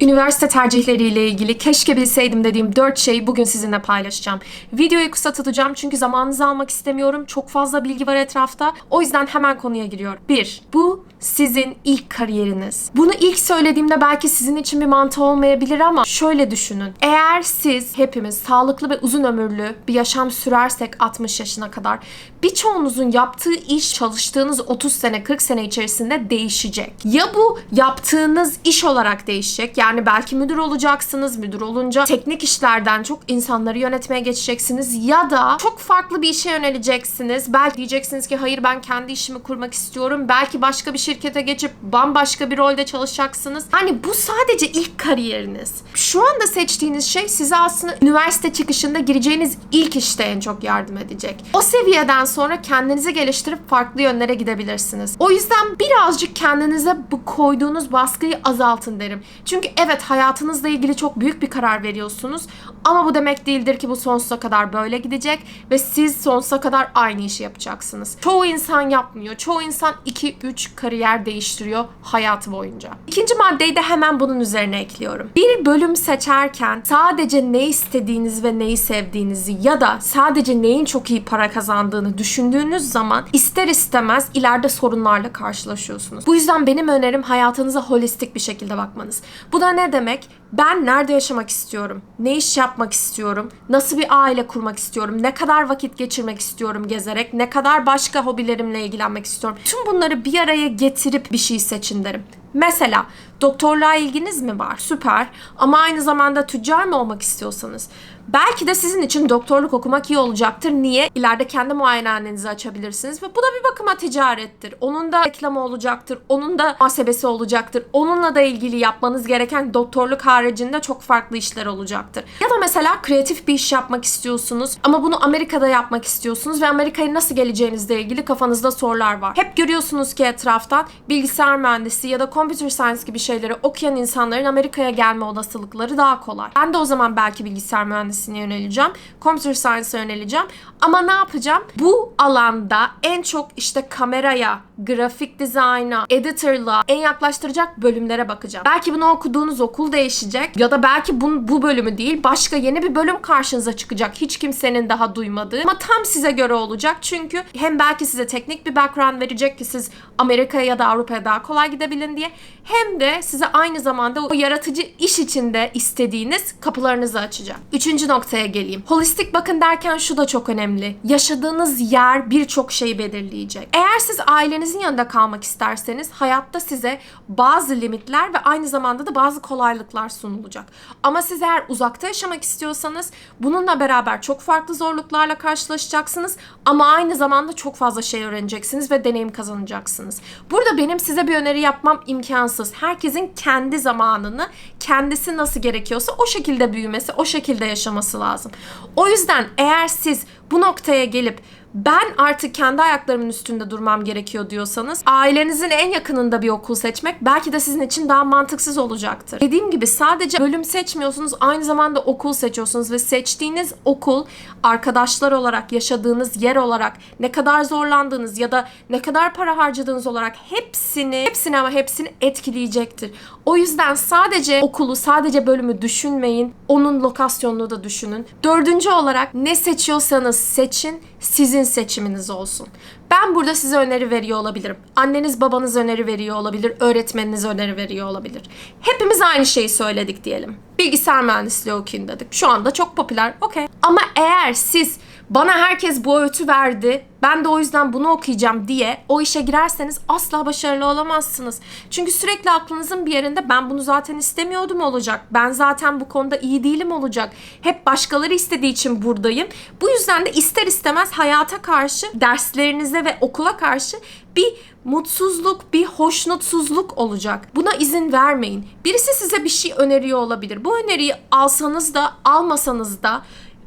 Üniversite tercihleriyle ilgili keşke bilseydim dediğim 4 şeyi bugün sizinle paylaşacağım. Videoyu kısa tutacağım çünkü zamanınızı almak istemiyorum. Çok fazla bilgi var etrafta. O yüzden hemen konuya giriyorum. 1. Bu sizin ilk kariyeriniz. Bunu ilk söylediğimde belki sizin için bir mantığı olmayabilir ama şöyle düşünün. Eğer siz hepimiz sağlıklı ve uzun ömürlü bir yaşam sürersek 60 yaşına kadar birçoğunuzun yaptığı iş çalıştığınız 30 sene 40 sene içerisinde değişecek. Ya bu yaptığınız iş olarak değişecek. Yani belki müdür olacaksınız. Müdür olunca teknik işlerden çok insanları yönetmeye geçeceksiniz ya da çok farklı bir işe yöneleceksiniz. Belki diyeceksiniz ki hayır ben kendi işimi kurmak istiyorum. Belki başka bir şirkete geçip bambaşka bir rolde çalışacaksınız. Hani bu sadece ilk kariyeriniz. Şu anda seçtiğiniz şey size aslında üniversite çıkışında gireceğiniz ilk işte en çok yardım edecek. O seviyeden sonra kendinizi geliştirip farklı yönlere gidebilirsiniz. O yüzden birazcık kendinize bu koyduğunuz baskıyı azaltın derim. Çünkü evet hayatınızla ilgili çok büyük bir karar veriyorsunuz ama bu demek değildir ki bu sonsuza kadar böyle gidecek ve siz sonsuza kadar aynı işi yapacaksınız. Çoğu insan yapmıyor. Çoğu insan 2-3 kariyer değiştiriyor hayatı boyunca. İkinci maddeyi de hemen bunun üzerine ekliyorum. Bir bölüm seçerken sadece ne istediğiniz ve neyi sevdiğinizi ya da sadece neyin çok iyi para kazandığını düşündüğünüz zaman ister istemez ileride sorunlarla karşılaşıyorsunuz. Bu yüzden benim önerim hayatınıza holistik bir şekilde bakmanız. Bu da ne demek? Ben nerede yaşamak istiyorum? Ne iş yapmak istiyorum? Nasıl bir aile kurmak istiyorum? Ne kadar vakit geçirmek istiyorum gezerek? Ne kadar başka hobilerimle ilgilenmek istiyorum? Tüm bunları bir araya getirip bir şey seçin derim. Mesela doktorluğa ilginiz mi var? Süper. Ama aynı zamanda tüccar mı olmak istiyorsanız? Belki de sizin için doktorluk okumak iyi olacaktır. Niye? İleride kendi muayenehanenizi açabilirsiniz ve bu da bir bakıma ticarettir. Onun da reklamı olacaktır. Onun da muhasebesi olacaktır. Onunla da ilgili yapmanız gereken doktorluk haricinde çok farklı işler olacaktır. Ya da mesela kreatif bir iş yapmak istiyorsunuz ama bunu Amerika'da yapmak istiyorsunuz ve Amerika'ya nasıl geleceğinizle ilgili kafanızda sorular var. Hep görüyorsunuz ki etraftan bilgisayar mühendisi ya da computer science gibi şeyleri okuyan insanların Amerika'ya gelme olasılıkları daha kolay. Ben de o zaman belki bilgisayar mühendisliğine yöneleceğim. Computer science'a yöneleceğim. Ama ne yapacağım? Bu alanda en çok işte kameraya, grafik dizayna, editor'la en yaklaştıracak bölümlere bakacağım. Belki bunu okuduğunuz okul değişecek ya da belki bu, bu bölümü değil başka yeni bir bölüm karşınıza çıkacak. Hiç kimsenin daha duymadığı ama tam size göre olacak. Çünkü hem belki size teknik bir background verecek ki siz Amerika'ya ya da Avrupa'ya daha kolay gidebilin diye hem de size aynı zamanda o yaratıcı iş içinde istediğiniz kapılarınızı açacak. Üçüncü noktaya geleyim. Holistik bakın derken şu da çok önemli. Yaşadığınız yer birçok şeyi belirleyecek. Eğer siz ailenizin yanında kalmak isterseniz hayatta size bazı limitler ve aynı zamanda da bazı kolaylıklar sunulacak. Ama siz eğer uzakta yaşamak istiyorsanız bununla beraber çok farklı zorluklarla karşılaşacaksınız ama aynı zamanda çok fazla şey öğreneceksiniz ve deneyim kazanacaksınız. Burada benim size bir öneri yapmam imkansız. Herkesin kendi zamanını kendisi nasıl gerekiyorsa o şekilde büyümesi, o şekilde yaşaması lazım. O yüzden eğer siz bu noktaya gelip ben artık kendi ayaklarımın üstünde durmam gerekiyor diyorsanız ailenizin en yakınında bir okul seçmek belki de sizin için daha mantıksız olacaktır. Dediğim gibi sadece bölüm seçmiyorsunuz aynı zamanda okul seçiyorsunuz ve seçtiğiniz okul arkadaşlar olarak yaşadığınız yer olarak ne kadar zorlandığınız ya da ne kadar para harcadığınız olarak hepsini hepsini ama hepsini etkileyecektir. O yüzden sadece okulu sadece bölümü düşünmeyin onun lokasyonunu da düşünün. Dördüncü olarak ne seçiyorsanız seçin sizin seçiminiz olsun. Ben burada size öneri veriyor olabilirim. Anneniz babanız öneri veriyor olabilir. Öğretmeniniz öneri veriyor olabilir. Hepimiz aynı şeyi söyledik diyelim. Bilgisayar mühendisliği okuyun dedik. Şu anda çok popüler. Okey. Ama eğer siz bana herkes bu öğütü verdi. Ben de o yüzden bunu okuyacağım diye o işe girerseniz asla başarılı olamazsınız. Çünkü sürekli aklınızın bir yerinde ben bunu zaten istemiyordum olacak. Ben zaten bu konuda iyi değilim olacak. Hep başkaları istediği için buradayım. Bu yüzden de ister istemez hayata karşı, derslerinize ve okula karşı bir mutsuzluk, bir hoşnutsuzluk olacak. Buna izin vermeyin. Birisi size bir şey öneriyor olabilir. Bu öneriyi alsanız da almasanız da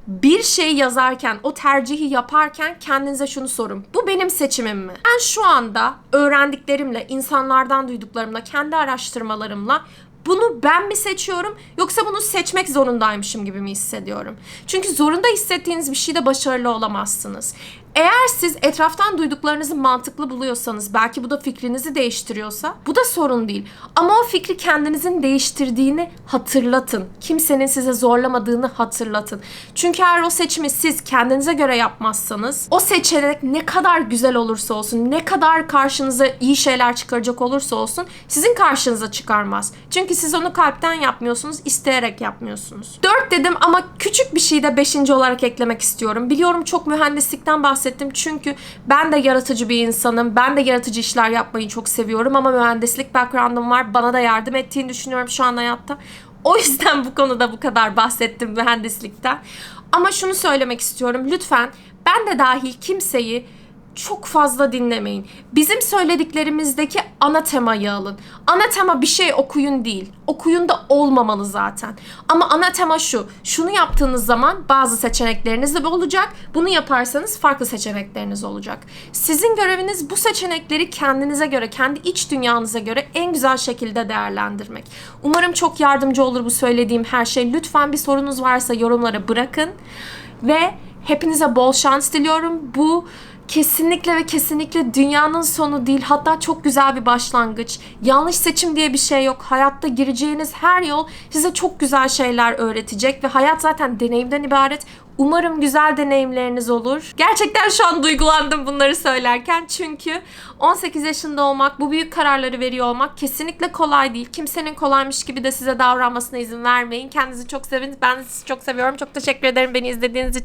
bir şey yazarken, o tercihi yaparken kendinize şunu sorun. Bu benim seçimim mi? Ben şu anda öğrendiklerimle, insanlardan duyduklarımla, kendi araştırmalarımla Bunu ben mi seçiyorum yoksa bunu seçmek zorundaymışım gibi mi hissediyorum? Çünkü zorunda hissettiğiniz bir şeyde başarılı olamazsınız. Eğer siz etraftan duyduklarınızı mantıklı buluyorsanız, belki bu da fikrinizi değiştiriyorsa, bu da sorun değil. Ama o fikri kendinizin değiştirdiğini hatırlatın. Kimsenin size zorlamadığını hatırlatın. Çünkü eğer o seçimi siz kendinize göre yapmazsanız, o seçenek ne kadar güzel olursa olsun, ne kadar karşınıza iyi şeyler çıkaracak olursa olsun, sizin karşınıza çıkarmaz. Çünkü siz onu kalpten yapmıyorsunuz, isteyerek yapmıyorsunuz. 4 dedim ama küçük bir şey de 5. olarak eklemek istiyorum. Biliyorum çok mühendislikten bahsettim çünkü ben de yaratıcı bir insanım. Ben de yaratıcı işler yapmayı çok seviyorum ama mühendislik background'um var. Bana da yardım ettiğini düşünüyorum şu an hayatta. O yüzden bu konuda bu kadar bahsettim mühendislikten. Ama şunu söylemek istiyorum. Lütfen ben de dahil kimseyi çok fazla dinlemeyin. Bizim söylediklerimizdeki ana temayı alın. Ana tema bir şey okuyun değil. Okuyun da olmamalı zaten. Ama ana tema şu. Şunu yaptığınız zaman bazı seçenekleriniz de olacak. Bunu yaparsanız farklı seçenekleriniz olacak. Sizin göreviniz bu seçenekleri kendinize göre, kendi iç dünyanıza göre en güzel şekilde değerlendirmek. Umarım çok yardımcı olur bu söylediğim her şey. Lütfen bir sorunuz varsa yorumlara bırakın. Ve hepinize bol şans diliyorum. Bu kesinlikle ve kesinlikle dünyanın sonu değil. Hatta çok güzel bir başlangıç. Yanlış seçim diye bir şey yok. Hayatta gireceğiniz her yol size çok güzel şeyler öğretecek ve hayat zaten deneyimden ibaret. Umarım güzel deneyimleriniz olur. Gerçekten şu an duygulandım bunları söylerken. Çünkü 18 yaşında olmak, bu büyük kararları veriyor olmak kesinlikle kolay değil. Kimsenin kolaymış gibi de size davranmasına izin vermeyin. Kendinizi çok sevin. Ben sizi çok seviyorum. Çok teşekkür ederim beni izlediğiniz için.